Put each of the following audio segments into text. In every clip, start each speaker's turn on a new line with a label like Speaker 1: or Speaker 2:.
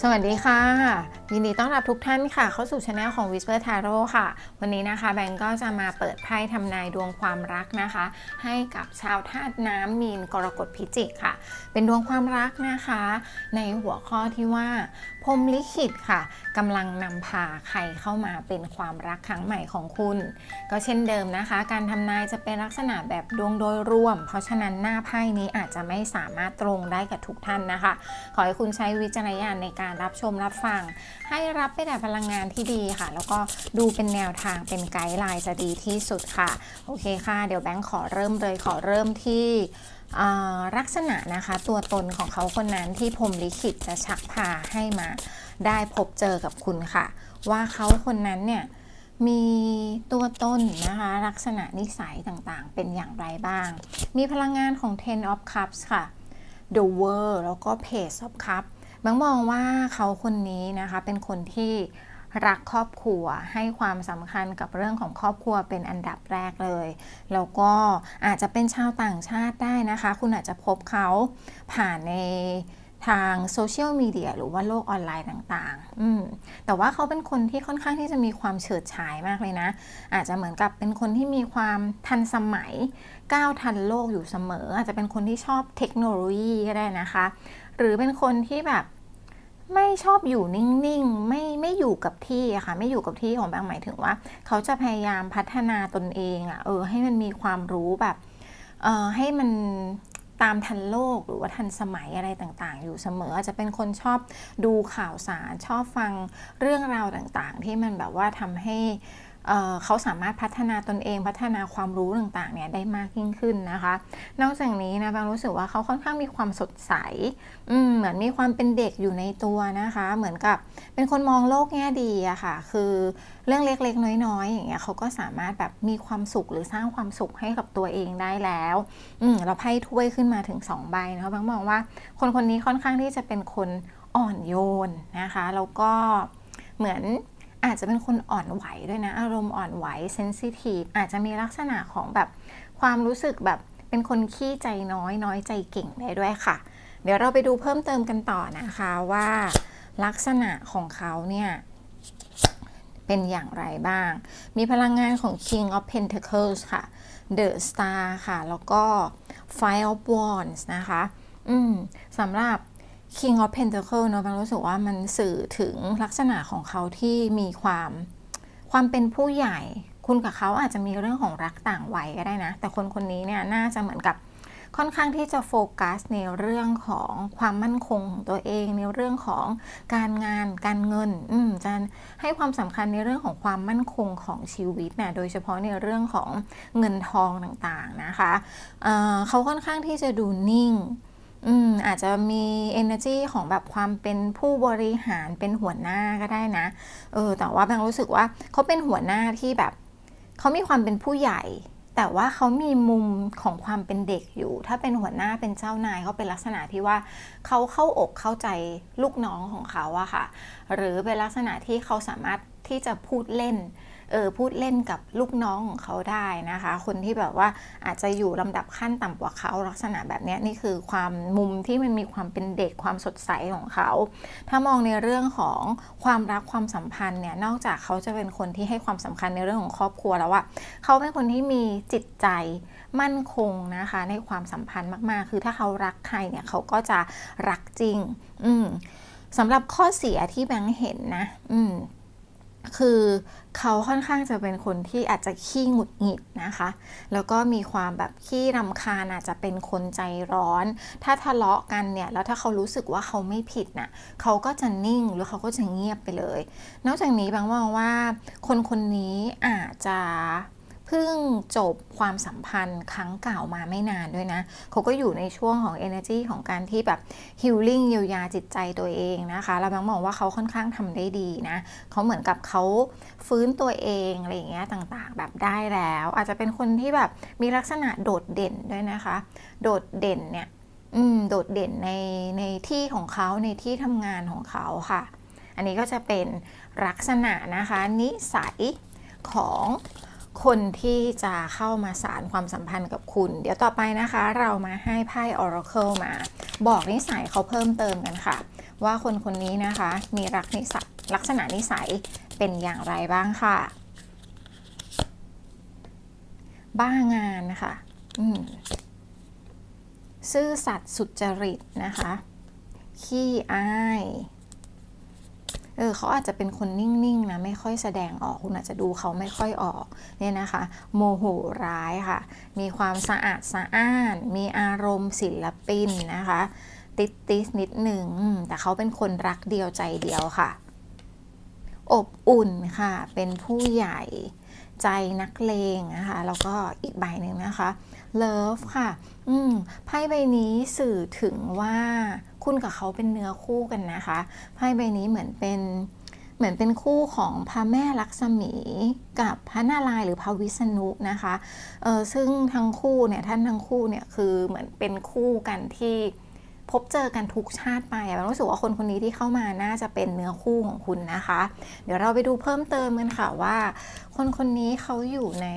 Speaker 1: สวัสดีค่ะ ยินดีต้อนรับทุกท่านค่ะ เข้าสู่ช anel ของ Whisper Tarot ค่ะ วันนี้นะคะแบงก์ก็จะมาเปิดไพ่ทำนายดวงความรักนะคะ ให้กับชาวธาตุน้ำมีนกรกฎพิจิกค่ะ เป็นดวงความรักนะคะ ในหัวข้อที่ว่าพรมลิขิตค่ะกำลังนำพาใครเข้ามาเป็นความรักครั้งใหม่ของคุณ ก็เช่นเดิมนะคะ การทำนายจะเป็นลักษณะแบบดวงโดยรวม เพราะฉะนั้นหน้าไพ่นี้อาจจะไม่สามารถตรงได้กับทุกท่านนะคะ ขอให้คุณใช้วิจารณญาณในการรับชมรับฟังให้รับไปแต่พลังงานที่ดีค่ะ แล้วก็ดูเป็นแนวทางเป็นไกด์ไลน์จะดีที่สุดค่ะ โอเคค่ะ เดี๋ยวแบงค์ขอเริ่มเลยขอเริ่มที่ลักษณะนะคะตัวตนของเขาคนนั้นที่พรมลิขิตจะชักพาให้มา ได้พบเจอกับคุณค่ะ ว่าเขาคนนั้นเนี่ยมีตัวตนนะคะ ลักษณะนิสัยต่างๆ เป็นอย่างไรบ้าง มีพลังงานของ Ten of Cups ค่ะ The World แล้วก็ Page of Cups บางมองว่าเขาคนนี้นะคะเป็นคนที่รักครอบครัวให้ความสำคัญกับเรื่องของครอบครัวเป็นอันดับแรกเลย แล้วก็อาจจะเป็นชาวต่างชาติได้นะคะ คุณอาจจะพบเขาผ่านในทางโซเชียลมีเดียหรือว่าโลกออนไลน์ต่างๆ อืม แต่ว่าเขาเป็นคนที่ค่อนข้างที่จะมีความเฉิดฉายมากเลยนะ อาจจะเหมือนกับเป็นคนที่มีความทันสมัย ก้าวทันโลกอยู่เสมอ อาจจะเป็นคนที่ชอบเทคโนโลยีก็ได้นะคะ หรือเป็นคนที่แบบไม่ชอบอยู่นิ่งๆ ไม่ไม่อยู่กับที่ค่ะ ไม่อยู่กับที่ของแบงหมายถึงว่า เขาจะพยายามพัฒนาตนเองอะเออให้มันมีความรู้แบบเออให้มันตามทันโลกหรือว่าทันสมัยอะไรต่างๆ อยู่เสมออาจจะเป็นคนชอบดูข่าวสารชอบฟังเรื่องราวต่างๆ ที่มันแบบว่าทำให้ เเขาสามารถพัฒนาตนเองพัฒนาความรู้ต่างๆเนี่ยได้มากยิ่งขึ้นนะคะ นอกจากนี้นะบางรู้สึกว่าเขาค่อนข้างมีความสดใสเหมือนมีความเป็นเด็กอยู่ในตัวนะคะ เหมือนกับเป็นคนมองโลกแง่ดีอะค่ะ คือเรื่องเล็กๆ น้อยๆอย่างเงี้ยเขาก็สามารถแบบมีความสุขหรือสร้างความสุขให้กับตัวเองได้แล้วอืมเราไพ่ถ้วยขึ้นมาถึง2ใบนะคะบางมองว่า คนคนนี้ค่อนข้างที่จะเป็นคนอ่อนโยนนะคะแล้วก็เหมือน อาจจะเป็นคนอ่อนไหวด้วยนะ อารมณ์อ่อนไหวเซนซิทีฟอาจจะมีลักษณะของแบบความรู้สึกแบบเป็นคนขี้ใจน้อยน้อยใจเก่งได้ด้วยค่ะ เดี๋ยวเราไปดูเพิ่มเติมกันต่อนะคะว่าลักษณะของเขาเนี่ยเป็นอย่างไรบ้าง มีพลังงานของ King of Pentacles ค่ะ The Star ค่ะ แล้วก็ Five of Wands นะคะ อืมสำหรับ King of Pentacle เนอะบางรู้สึกว่ามันสื่อถึงลักษณะของเขาที่มีความความเป็นผู้ใหญ่ คุณกับเขาอาจจะมีเรื่องของรักต่างวัยก็ได้นะ แต่คนคนนี้เนี่ยน่าจะเหมือนกับค่อนข้างที่จะโฟกัสในเรื่องของความมั่นคงของตัวเอง ในเรื่องของการงานการเงิน อืมจะให้ความสำคัญในเรื่องของความมั่นคงของชีวิตนะโดยเฉพาะในเรื่องของเงินทองต่างๆนะคะเเขาค่อนข้างที่จะดูนิ่ง อืมอาจจะมี energy ของแบบความเป็นผู้บริหารเป็นหัวหน้าก็ได้นะ เออ แต่ว่าแบงรู้สึกว่าเขาเป็นหัวหน้าที่แบบเขามีความเป็นผู้ใหญ่ แต่ว่าเขามีมุมของความเป็นเด็กอยู่ ถ้าเป็นหัวหน้าเป็นเจ้านายเขาเป็นลักษณะที่ว่าเขาเข้าอกเข้าใจลูกน้องของเขาอะค่ะ หรือเป็นลักษณะที่เขาสามารถที่จะพูดเล่น เออพูดเล่นกับลูกน้องของเขาได้นะคะ คนที่แบบว่าอาจจะอยู่ลำดับขั้นต่ำกว่าเขาลักษณะแบบนี้นี่คือความมุมที่มันมีความเป็นเด็กความสดใสของเขา ถ้ามองในเรื่องของความรักความสัมพันธ์เนี่ยนอกจากเขาจะเป็นคนที่ให้ความสำคัญในเรื่องของครอบครัวแล้วอะเขาเป็นคนที่มีจิตใจมั่นคงนะคะในความสัมพันธ์มากๆ คือถ้าเขารักใครเนี่ยเขาก็จะรักจริง อืมสำหรับข้อเสียที่แบงค์เห็นนะ อืม คือเขาค่อนข้างจะเป็นคนที่อาจจะขี้หงุดหงิดนะคะ แล้วก็มีความแบบขี้รำคาญอาจจะเป็นคนใจร้อน ถ้าทะเลาะกันเนี่ย แล้วถ้าเขารู้สึกว่าเขาไม่ผิดน่ะเขาก็จะนิ่งหรือเขาก็จะเงียบไปเลย นอกจากนี้บางมองว่าคนคนนี้อาจจะ พิ่งจบความสัมพันธ์ครั้งเก่ามาไม่นานด้วยนะ เขาก็อยู่ในช่วงของ energy ของการที่แบบ healing เยียวยาจิตใจตัวเองนะคะแล้วบางมองว่าเขาค่อนข้างทำได้ดีนะ เขาเหมือนกับเขาฟื้นตัวเองอะไรอย่างเงี้ยต่างๆ แบบได้แล้ว อาจจะเป็นคนที่แบบมีลักษณะโดดเด่นด้วยนะคะ โดดเด่นเนี่ยอืมโดดเด่นในในที่ของเขาในที่ทำงานของเขาค่ะ อันนี้ก็จะเป็นลักษณะนะคะ นิสัยของ คนที่จะเข้ามาสารความสัมพันธ์กับคุณ เดี๋ยวต่อไปนะคะ เรามาให้ไพ่ Oracle มา บอกนิสัยเขาเพิ่มเติมกันค่ะ ว่าคนคนนี้นะคะมีลักนิสัยลักษณะนิสัยเป็นอย่างไรบ้างค่ะ บ้างานนะคะซื่อสัตย์สุจริตนะคะ ขี้อาย เออเขาอาจจะเป็นคนนิ่งๆนะไม่ค่อยแสดงออกคุณอาจจะดูเขาไม่ค่อยออกเนี่ยนะคะ โมโหร้ายค่ะ มีความสะอาดสะอ้าน มีอารมณ์ศิลปินนะคะ ติดติสนิดหนึ่งแต่เขาเป็นคนรักเดียวใจเดียวค่ะ อบอุ่นค่ะ เป็นผู้ใหญ่ใจนักเลงนะคะ แล้วก็อีกใบหนึ่งนะคะเลิฟค่ะ อืม ไพ่ใบนี้สื่อถึงว่าคุณกับเขาเป็นเนื้อคู่กันนะคะ ไพ่ใบนี้เหมือนเป็นเหมือนเป็นคู่ของพระแม่ลักษมีกับพระนารายณ์หรือพระวิษณุนะคะ เออซึ่งทั้งคู่เนี่ยท่านทั้งคู่เนี่ยคือเหมือนเป็นคู่กันที่ พบเจอกันทุกชาติไปรู้สึกว่าคนคนนี้ที่เข้ามาน่าจะเป็นเนื้อคู่ของคุณนะคะ เดี๋ยวเราไปดูเพิ่มเติมกันค่ะว่า คนคนนี้เขาอยู่ใน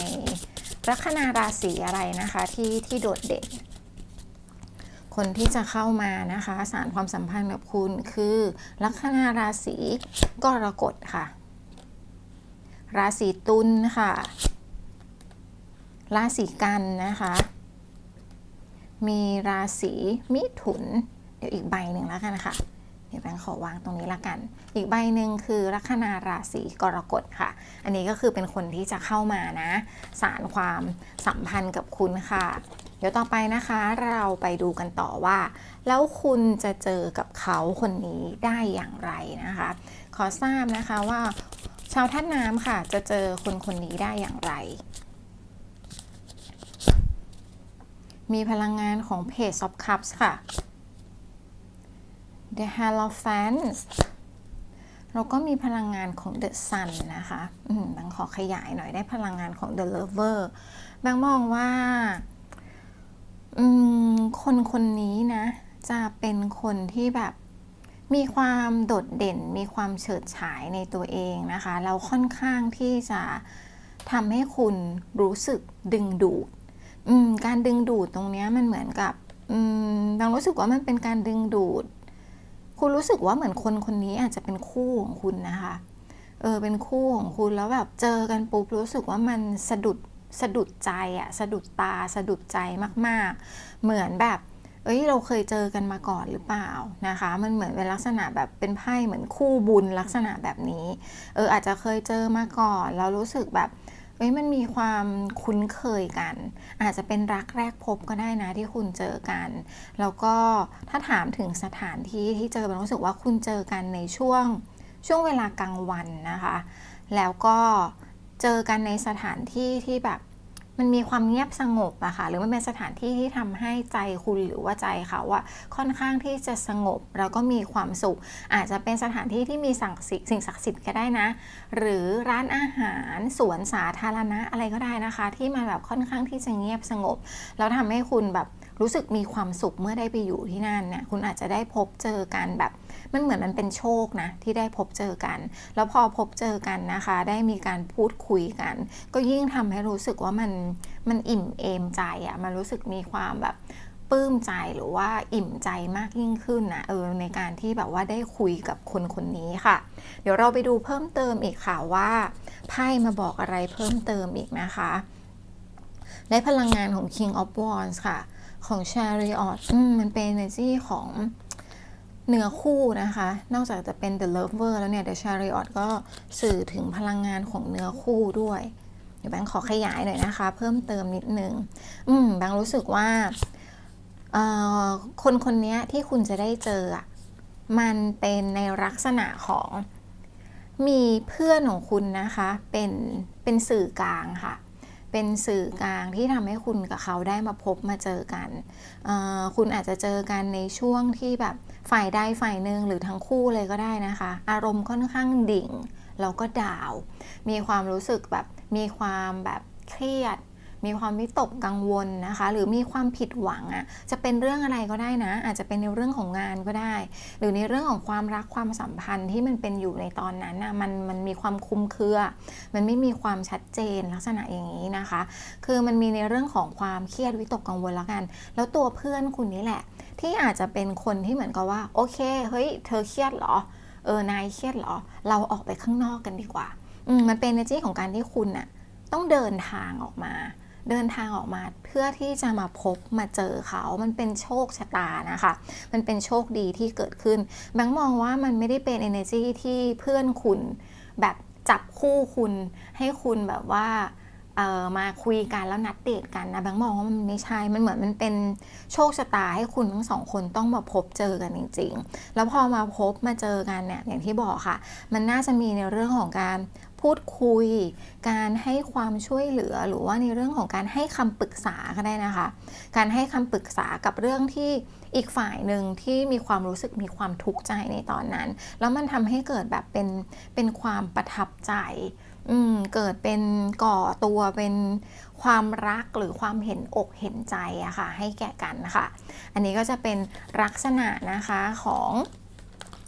Speaker 1: ลัคนาราศีอะไรนะคะที่ที่โดดเด่น คนที่จะเข้ามานะคะ สารความสัมพันธ์กับคุณคือลัคนาราศีกรกฎค่ะ ราศีตุลค่ะ ราศีกันนะคะ มีราศีมิถุน เดี๋ยวอีกใบหนึ่งแล้วกันค่ะ เดี๋ยวแบงค์ขอวางตรงนี้ละกัน อีกใบหนึ่งคือลัคนาราศีกรกฎค่ะ อันนี้ก็คือเป็นคนที่จะเข้ามานะ สารความสัมพันธ์กับคุณค่ะ เดี๋ยวต่อไปนะคะเราไปดูกันต่อว่า แล้วคุณจะเจอกับเขาคนนี้ได้อย่างไรนะคะ ขอทราบนะคะว่าชาวท่านน้ำค่ะ จะเจอคนคนนี้ได้อย่างไร มีพลังงานของเพจ of cups ค่ะ The Hierophant แล้วก็มีพลังงานของ The Sun นะคะอืมแบงขอขยายหน่อยได้พลังงานของ The Lover แบงมองว่าคนคนนี้นะ จะเป็นคนที่แบบมีความโดดเด่น มีความเฉิดฉายในตัวเองนะคะแล้วค่อนข้างที่จะทำให้คุณรู้สึกดึงดูด อืมการดึงดูดตรงเนี้ยมันเหมือนกับ อืมแบงรู้สึกว่ามันเป็นการดึงดูด คุณรู้สึกว่าเหมือนคนคนนี้อาจจะเป็นคู่ของคุณนะคะ เออเป็นคู่ของคุณแล้วแบบเจอกันปุ๊บรู้สึกว่ามันสะดุดสะดุดใจอะสะดุดตาสะดุดใจมาก ๆ เหมือนแบบ เอ้ยเราเคยเจอกันมาก่อนหรือเปล่านะคะ มันเหมือนเป็นลักษณะแบบเป็นไพ่เหมือนคู่บุญลักษณะแบบนี้ เอออาจจะเคยเจอมาก่อนแล้วรู้สึกแบบ เอ้ยมันมีความคุ้นเคยกัน อาจจะเป็นรักแรกพบก็ได้นะที่คุณเจอกัน แล้วก็ถ้าถามถึงสถานที่ที่เจอมันรู้สึกว่าคุณเจอกันในช่วงช่วงเวลากลางวันนะคะ แล้วก็เจอกันในสถานที่ที่แบบ มันมีความเงียบสงบอะค่ะ หรือมันเป็นสถานที่ที่ทำให้ใจคุณหรือว่าใจเขาว่าค่อนข้างที่จะสงบแล้วก็มีความสุข อาจจะเป็นสถานที่ที่มีสั่งส,สิ่งศักดิ์สิทธิ์ก็ได้นะ หรือร้านอาหารสวนสาธารณะอะไรก็ได้นะคะ ที่มันแบบค่อนข้างที่จะเงียบสงบ แล้วทำให้คุณแบบ รู้สึกมีความสุขเมื่อได้ไปอยู่ที่นั่นเนี่ยคุณอาจจะได้พบเจอกันแบบ มันเหมือนมันเป็นโชคนะที่ได้พบเจอกัน แล้วพอพบเจอกันนะคะ ได้มีการพูดคุยกัน ก็ยิ่งทำให้รู้สึกว่ามันมันอิ่มเอมใจอะมันรู้สึกมีความแบบปลื้มใจหรือว่าอิ่มใจมากยิ่งขึ้นนะเออในการที่แบบว่าได้คุยกับคนคนนี้ค่ะ เดี๋ยวเราไปดูเพิ่มเติมอีกค่ะว่าไพ่มาบอกอะไรเพิ่มเติมอีกนะคะได้พลังงานของ King of Wands ค่ะ ของ Chariot อืมมันเป็น energy ของเนื้อคู่นะคะ นอกจากจะเป็น The Lover แล้วเนี่ย The Chariot ก็สื่อถึงพลังงานของเนื้อคู่ด้วย เดี๋ยวแบงค์ขอขยายหน่อยนะคะ เพิ่มเติมนิดนึง อืมแบงค์รู้สึกว่า คนคนนี้ที่คุณจะได้เจอ มันเป็นในลักษณะของมีเพื่อนของคุณนะคะ เป็นเป็นสื่อกลางค่ะ เป็นสื่อกลางที่ทำให้คุณกับเขาได้มาพบมาเจอกัน คุณอาจจะเจอกันในช่วงที่แบบฝ่ายใดฝ่ายหนึ่งหรือทั้งคู่เลยก็ได้นะคะ อารมณ์ค่อนข้างดิ่งแล้วก็ดาว มีความรู้สึกแบบมีความแบบเครียด มีความวิตกกังวลนะคะ หรือมีความผิดหวังอะ่ะจะเป็นเรื่องอะไรก็ได้นะ อาจจะเป็นในเรื่องของงานก็ได้ หรือในเรื่องของความรักความสัมพันธ์ที่มันเป็นอยู่ในตอนนั้นนะมันมันมีความคุมเครือ มันไม่มีความชัดเจนลักษณะอย่างนี้นะคะ คือมันมีในเรื่องของความเครียดวิตกกังวลแล้วกัน แล้วตัวเพื่อนคุณนี่แหละ ที่อาจจะเป็นคนที่เหมือนกับว่าโอเคเฮ้ยเธอเครียดเหรอเออนายเครียดเหรอ เราออกไปข้างนอกกันดีกว่าอืมมันเป็น energy ของการที่คุณน่ะต้องเดินทางออกมา เดินทางออกมาเพื่อที่จะมาพบมาเจอเขา มันเป็นโชคชะตานะคะ มันเป็นโชคดีที่เกิดขึ้น แบงค์มองว่ามันไม่ได้เป็น energy ที่เพื่อนคุณแบบจับคู่คุณ ให้คุณแบบว่าเออมาคุยกันแล้วนัดเดทกันนะแบงค์มองว่ามันไม่ใช่ มันเหมือนมันเป็นโชคชะตาให้คุณทั้งสองคนต้องมาพบเจอกันจริง ๆ แล้วพอมาพบมาเจอกันเนี่ยอย่างที่บอกค่ะ มันน่าจะมีในเรื่องของการ พูดคุย การให้ความช่วยเหลือหรือว่าในเรื่องของการให้คำปรึกษาก็ได้นะคะ การให้คำปรึกษากับเรื่องที่อีกฝ่ายหนึ่งที่มีความรู้สึกมีความทุกข์ใจในตอนนั้น แล้วมันทำให้เกิดแบบเป็นเป็นความประทับใจอืมเกิดเป็นก่อตัวเป็นความรักหรือความเห็นอกเห็นใจอะค่ะ ให้แก่กันนะคะอันนี้ก็จะเป็นลักษณะนะคะของ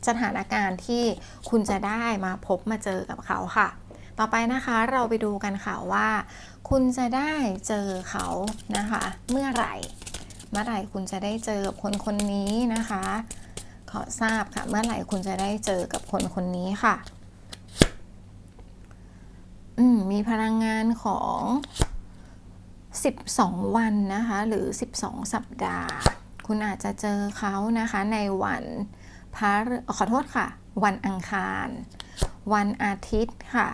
Speaker 1: สถานการณ์ที่คุณจะได้มาพบมาเจอกับเขาค่ะ ต่อไปนะคะเราไปดูกันค่ะว่า คุณจะได้เจอเขานะคะ เมื่อไหร่ เมื่อไหร่คุณจะได้เจอกับคนคนนี้นะคะ ขอทราบค่ะ เมื่อไหร่คุณจะได้เจอกับคนคนนี้ค่ะ อืมมีพลังงานของ 12 วันนะคะ หรือ 12 สัปดาห์ คุณอาจจะเจอเขานะคะ ในวันพระขอโทษค่ะ วันอังคาร วันอาทิตย์ค่ะ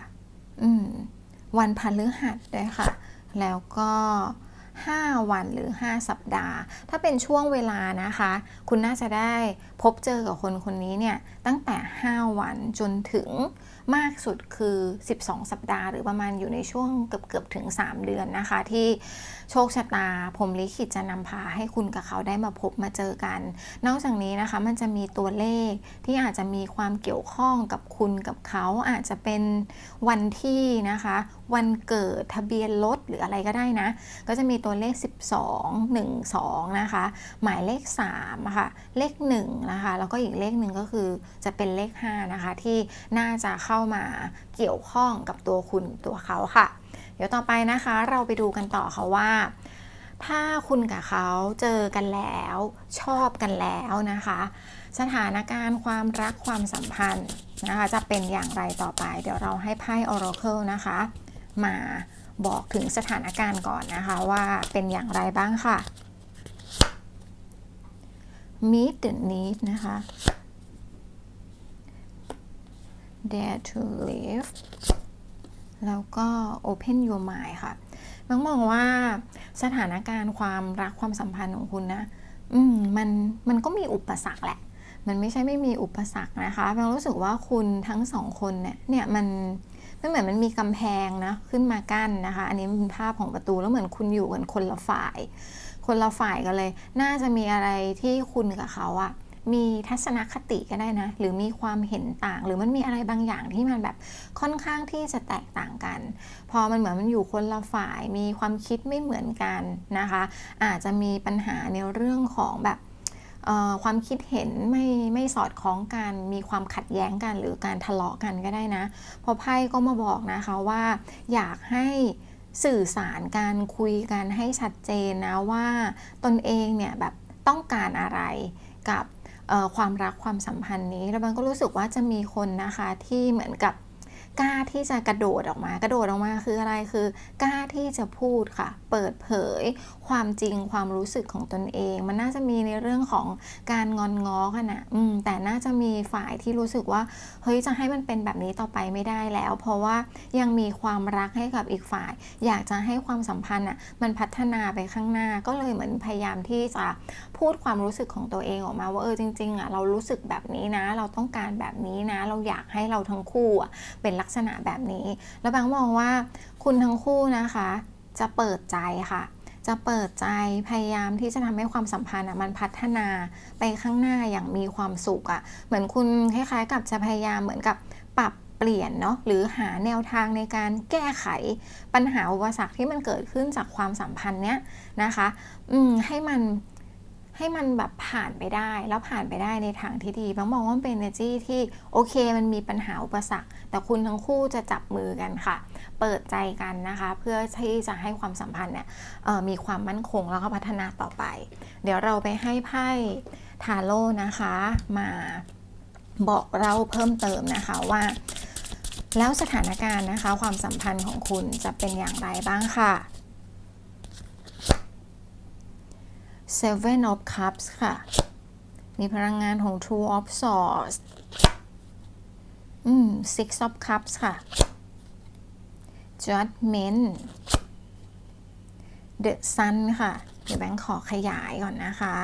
Speaker 1: วันพฤหัสด้วยค่ะ แล้วก็ 5 วันหรือ 5 สัปดาห์ ถ้าเป็นช่วงเวลานะคะ คุณน่าจะได้พบเจอกับคนคนนี้เนี่ย ตั้งแต่ 5 วันจนถึง มากสุดคือ 12 สัปดาห์ หรือประมาณอยู่ในช่วงเกือบเกือบถึง 3 เดือนนะคะ ที่โชคชะตาพรมลิขิตจะนำพาให้คุณกับเขาได้มาพบมาเจอกัน นอกจากนี้นะคะมันจะมีตัวเลขที่อาจจะมีความเกี่ยวข้องกับคุณกับเขาอาจจะเป็นวันที่นะคะ วันเกิดทะเบียนรถหรืออะไรก็ได้นะ ก็จะมีตัวเลข 12 1 2 นะคะ หมายเลข3นะคะเลข1นะคะ แล้วก็อีกเลขหนึ่งก็คือจะเป็นเลข5นะคะ ที่น่าจะเข้ามาเกี่ยวข้องกับตัวคุณตัวเขาค่ะ เดี๋ยวต่อไปนะคะเราไปดูกันต่อค่ะว่าถ้าคุณกับเขาเจอกันแล้วชอบกันแล้วนะคะ สถานการณ์ความรักความสัมพันธ์นะคะ จะเป็นอย่างไรต่อไป เดี๋ยวเราให้ไพ่ Oracle นะคะ มาบอกถึงสถานการณ์ก่อนนะคะว่าเป็นอย่างไรบ้างค่ะ meet the need นะคะ dare to live แล้วก็ open your mind ค่ะน้องมองว่าสถานการณ์ความรักความสัมพันธ์ของคุณนะ อืมมันมันก็มีอุปสรรคแหละ มันไม่ใช่ไม่มีอุปสรรคนะคะแปลรู้สึกว่าคุณทั้งสองคนเนี่ยเนี่ยมัน มันเหมือนมันมีกำแพงนะขึ้นมากั้นนะคะ อันนี้เป็นภาพของประตูแล้วเหมือนคุณอยู่กันคนละฝ่าย คนละฝ่ายกันเลย น่าจะมีอะไรที่คุณกับเขาอะมีทัศนคติก็ได้นะ หรือมีความเห็นต่าง หรือมันมีอะไรบางอย่างที่มันแบบค่อนข้างที่จะแตกต่างกัน พอมันเหมือนมันอยู่คนละฝ่าย มีความคิดไม่เหมือนกันนะคะ อาจจะมีปัญหาในเรื่องของแบบ ความคิดเห็นไม่ไม่สอดคล้องกันมีความขัดแย้งกันหรือการทะเลาะกันก็ได้นะ พอไพ่ก็มาบอกนะคะว่าอยากให้สื่อสารการคุยกันให้ชัดเจนนะว่าตนเองเนี่ยแบบต้องการอะไรกับความรักความสัมพันธ์นี้ แล้วมันก็รู้สึกว่าจะมีคนนะคะที่เหมือนกับกล้าที่จะกระโดดออกมากระโดดออกมาคืออะไรคือกล้าที่จะพูดค่ะ เปิดเผย ความจริงความรู้สึกของตนเอง มันน่าจะมีในเรื่องของการงอนง้อกันนะอืมแต่น่าจะมีฝ่ายที่รู้สึกว่า เฮ้ยจะให้มันเป็นแบบนี้ต่อไปไม่ได้แล้ว เพราะว่ายังมีความรักให้กับอีกฝ่าย อยากจะให้ความสัมพันธ์อะมันพัฒนาไปข้างหน้าก็เลยเหมือนพยายามที่จะพูดความรู้สึกของตัวเองออกมาว่าเออจริงๆอะเรารู้สึกแบบนี้นะ เราต้องการแบบนี้นะ เราอยากให้เราทั้งคู่อะเป็นลักษณะแบบนี้ แล้วบางมองว่าคุณทั้งคู่นะคะ จะเปิดใจค่ะ จะเปิดใจพยายามที่จะทำให้ความสัมพันธ์มันพัฒนาไปข้างหน้าอย่างมีความสุขอะ่ะ เหมือนคุณคล้ายๆ กับจะพยายามเหมือนกับปรับเปลี่ยนเนาะหรือหาแนวทางในการแก้ไขปัญหาอุปสรรคที่มันเกิดขึ้นจากความสัมพันธ์เนี้ยนะคะ อืมให้มัน ให้มันแบบผ่านไปได้แล้วผ่านไปได้ในทางที่ดีบางมองว่าเป็น energy ที่โอเคมันมีปัญหาอุปสรรค แต่คุณทั้งคู่จะจับมือกันค่ะ เปิดใจกันนะคะ เพื่อที่จะให้ความสัมพันธ์เนี่ยมีความมั่นคงแล้วก็พัฒนาต่อไป เดี๋ยวเราไปให้ไพ่ทาโร่นะคะมาบอกเราเพิ่มเติมนะคะว่าแล้วสถานการณ์นะคะ ความสัมพันธ์ของคุณจะเป็นอย่างไรบ้างค่ะ Seven of Cups ค่ะ มีพลังงานของ Two of Swords อืม Six of Cups ค่ะ Judgment The Sun ค่ะ เดี๋ยวแบงค์ขอขยายก่อนนะคะ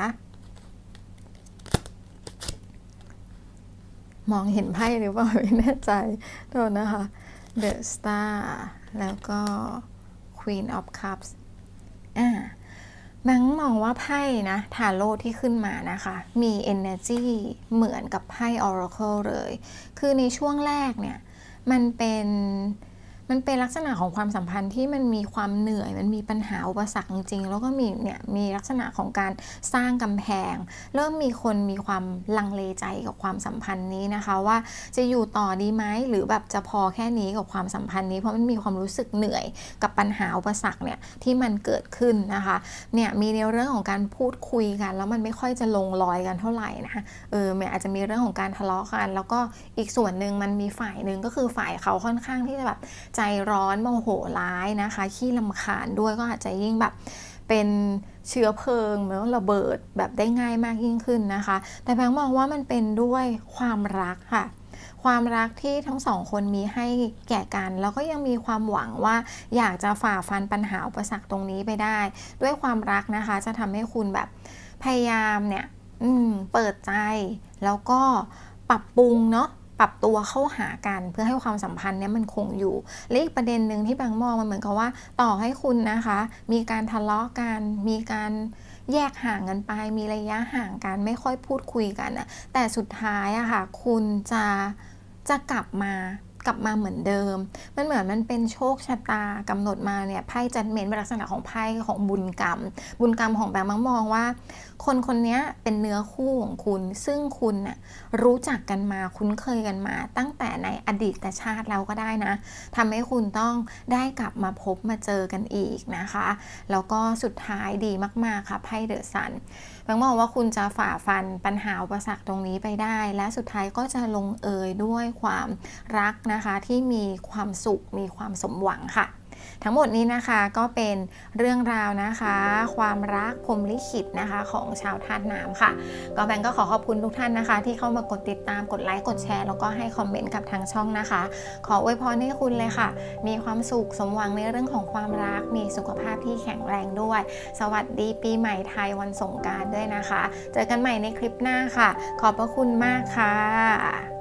Speaker 1: มองเห็นไพ่หรือเปล่าไม่แน่ใจโทษนะคะ The Star แล้วก็ Queen of Cups อ่า แบงค์มองว่าไพ่นะทาโร่ที่ขึ้นมานะคะ มี energy เหมือนกับไพ่ Oracle เลย คือในช่วงแรกเนี่ย มันเป็น มันเป็นลักษณะของความสัมพันธ์ที่มันมีความเหนื่อย มันมีปัญหาอุปสรรคจริงๆ แล้วก็มีเนี่ยมีลักษณะของการสร้างกำแพง เริ่มมีคนมีความลังเลใจกับความสัมพันธ์นี้นะคะ ว่าจะอยู่ต่อดีไหมหรือแบบจะพอแค่นี้กับความสัมพันธ์นี้เพราะมันมีความรู้สึกเหนื่อยกับปัญหาอุปสรรคเนี่ยที่มันเกิดขึ้นนะคะเนี่ยมีในเรื่องของการพูดคุยกัน แล้วมันไม่ค่อยจะลงรอยกันเท่าไหร่นะเออมันอาจจะมีเรื่องของการทะเลาะกัน แล้วก็อีกส่วนหนึ่งมันมีฝ่ายหนึ่งก็คือฝ่ายเขาค่อนข้างที่จะแบบใจร้อนโมโหร้ายนะคะขี้ลำคาญด้วยก็อาจจะยิ่งแบบเป็นเชื้อเพลิงแล้วระเบิดแบบได้ง่ายมากยิ่งขึ้นนะคะ แต่แบงค์มองว่ามันเป็นด้วยความรักค่ะ ความรักที่ทั้งสองคนมีให้แก่กัน แล้วก็ยังมีความหวังว่าอยากจะฝ่าฟันปัญหาอุปสรรคตรงนี้ไปได้ ด้วยความรักนะคะ จะทำให้คุณแบบพยายามเนี่ยอืมเปิดใจแล้วก็ปรับปรุงเนาะ ปรับตัวเข้าหากันเพื่อให้ความสัมพันธ์เนี้ยมันคงอยู่และอีกประเด็นหนึ่งที่บางมองมันเหมือนกับว่าต่อให้คุณนะคะ มีการทะเลาะกันมีการแยกห่างกันไป มีระยะห่างกันไม่ค่อยพูดคุยกันอะแต่สุดท้ายอะค่ะ คุณจะจะกลับมา กลับมาเหมือนเดิม มันเหมือนมันเป็นโชคชะตากำหนดมาเนี่ยไพ่จัดเมนเป็นลักษณะของไพ่ของบุญกรรม บุญกรรมของแบงค์มังมองว่า คนคนนี้เป็นเนื้อคู่ของคุณ ซึ่งคุณน่ะรู้จักกันมาคุ้นเคยกันมา ตั้งแต่ในอดีตชาติแล้วก็ได้นะทำให้คุณต้องได้กลับมาพบมาเจอกันอีกนะคะ แล้วก็สุดท้ายดีมากๆค่ะไพ่เดอะซัน บางมองว่าคุณจะฝ่าฟันปัญหาอุปสรรคตรงนี้ไปได้ และสุดท้ายก็จะลงเอยด้วยความรักนะคะ ที่มีความสุขมีความสมหวังค่ะ ทั้งหมดนี้นะคะก็เป็นเรื่องราวนะคะ ความรักพรมลิขิตนะคะของชาวธาตุน้ำค่ะ ก็แบงก์ก็ขอขอบคุณทุกท่านนะคะ ที่เข้ามากดติดตามกดไลค์กดแชร์แล้วก็ให้คอมเมนต์กับทางช่องนะคะ ขออวยพรให้คุณเลยค่ะ มีความสุขสมหวังในเรื่องของความรัก มีสุขภาพที่แข็งแรงด้วย สวัสดีปีใหม่ไทยวันสงการด้วยนะคะ เจอกันใหม่ในคลิปหน้าค่ะ ขอบพระคุณมากค่ะ